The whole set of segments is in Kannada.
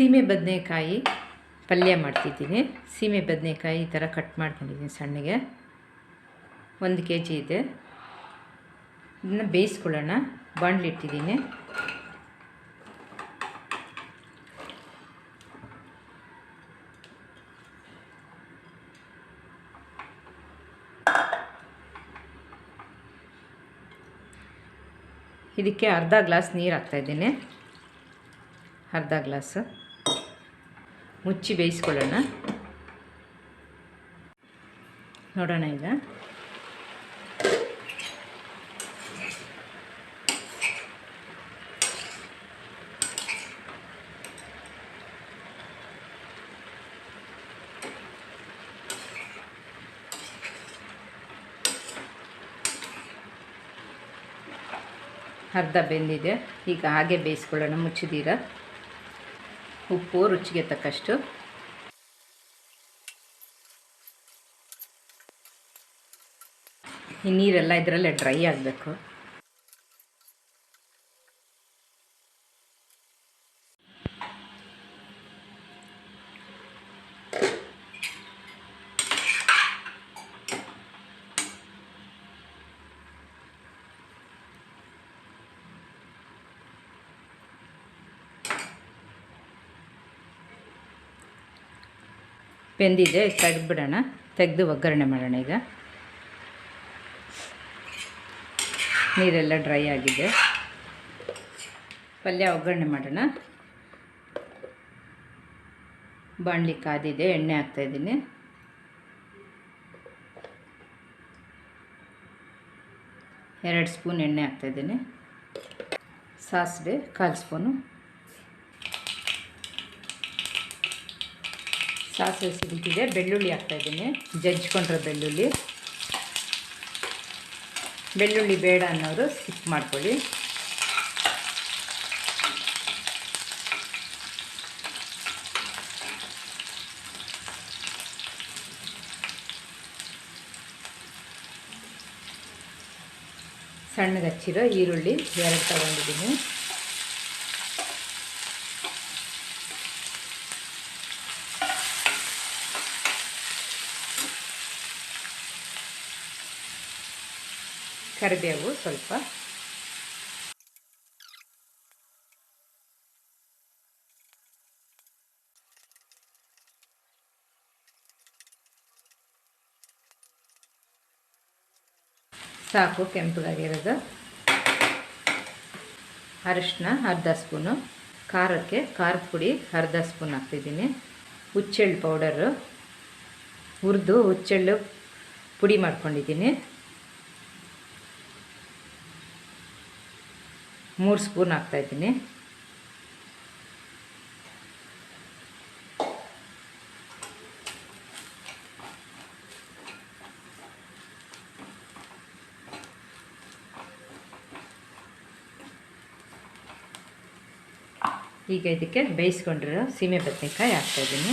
ಸೀಮೆ ಬದನೆಕಾಯಿ ಪಲ್ಯ ಮಾಡ್ತಿದ್ದೀನಿ. ಸೀಮೆ ಬದನೆಕಾಯಿ ಈ ಥರ ಕಟ್ ಮಾಡ್ಕೊಂಡಿದ್ದೀನಿ ಸಣ್ಣಗೆ. ಒಂದು ಕೆ ಜಿ ಇದೆ. ಇದನ್ನು ಬೇಯಿಸ್ಕೊಳ್ಳೋಣ. ಬಾಣಲಿಟ್ಟಿದ್ದೀನಿ ಇದಕ್ಕೆ ಅರ್ಧ ಗ್ಲಾಸ್ ನೀರು ಹಾಕ್ತಾಯಿದ್ದೀನಿ ಅರ್ಧ ಗ್ಲಾಸು. ಮುಚ್ಚಿ ಬೇಯಿಸ್ಕೊಳ್ಳೋಣ. ನೋಡೋಣ ಈಗ. ಅರ್ಧ ಬೆಂದಿದೆ. ಈಗ ಹಾಗೆ ಬೇಯಿಸ್ಕೊಳ್ಳೋಣ. ಮುಚ್ಚಿದೀರ ಉಪ್ಪು ರುಚಿಗೆ ತಕ್ಕಷ್ಟು. ಈ ನೀರೆಲ್ಲ ಇದರಲ್ಲೇ ಡ್ರೈ ಆಗಬೇಕು. ಬೆಂದಿದೆ ತೆಗೆದ್ಬಿಡೋಣ ತೆಗೆದು ಒಗ್ಗರಣೆ ಮಾಡೋಣ ಈಗ. ನೀರೆಲ್ಲ ಡ್ರೈ ಆಗಿದೆ. ಪಲ್ಯ ಒಗ್ಗರಣೆ ಮಾಡೋಣ. ಬಾಣಲಿ ಕಾದಿದೆ, ಎಣ್ಣೆ ಹಾಕ್ತಾಯಿದ್ದೀನಿ ಎರಡು ಸ್ಪೂನ್ ಎಣ್ಣೆ ಹಾಕ್ತಾಯಿದ್ದೀನಿ ಸಾಸಿವೆ, ಕಾಲು ಸ್ಪೂನು. ಸಾಸಿವೆ ಸಿಗುತ್ತಿದೆ ಬೆಳ್ಳುಳ್ಳಿ ಹಾಕ್ತಾಯಿದ್ದೀನಿ ಜಜ್ಜಿಕೊಂಡ್ರೆ ಬೆಳ್ಳುಳ್ಳಿ. ಬೆಳ್ಳುಳ್ಳಿ ಬೇಡ ಅನ್ನೋರು ಸ್ಕಿಪ್ ಮಾಡ್ಕೊಳ್ಳಿ. ಸಣ್ಣಗೆ ಹಚ್ಚಿರೋ ಈರುಳ್ಳಿ ಎರಡು ತಗೊಂಡಿದ್ದೀನಿ. ಕರಿಬೇವು ಸ್ವಲ್ಪ. ಸಾಕು ಕೆಂಪಗಾಗಿರೋದು. ಅರಿಶಿನ ಅರ್ಧ ಸ್ಪೂನು. ಖಾರಕ್ಕೆ ಖಾರದ ಪುಡಿ ಅರ್ಧ ಸ್ಪೂನ್ ಹಾಕ್ತಿದ್ದೀನಿ. ಹುಚ್ಚೆಳ್ಳು ಪೌಡರು. ಹುರಿದು ಹುಚ್ಚೆಳ್ಳು ಪುಡಿ ಮಾಡ್ಕೊಂಡಿದ್ದೀನಿ. ಮೂರು ಸ್ಪೂನ್ ಹಾಕ್ತಾಯಿದ್ದೀನಿ ಈಗ ಇದಕ್ಕೆ ಬೇಯಿಸ್ಕೊಂಡಿರೋ ಸೀಮೆ ಬದನೆಕಾಯಿ ಹಾಕ್ತಾಯಿದ್ದೀನಿ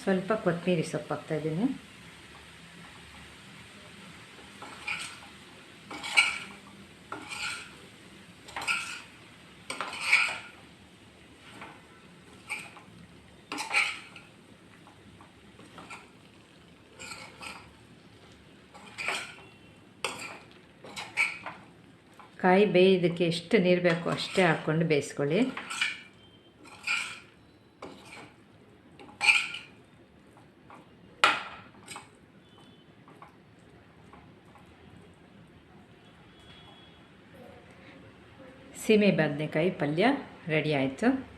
ಸ್ವಲ್ಪ ಕೊತ್ತಂಬರಿ ಸೊಪ್ಪು ಹಾಕ್ತಾಯಿದ್ದೀನಿ ಕಾಯಿ ಬೇಯೋದಕ್ಕೆ ಎಷ್ಟು ನೀರು ಬೇಕೋ ಅಷ್ಟೇ ಹಾಕ್ಕೊಂಡು ಬೇಯಿಸ್ಕೊಳ್ಳಿ. ಸೀಮೆ ಬದನೆಕಾಯಿ ಪಲ್ಯ ರೆಡಿ ಆಯಿತು.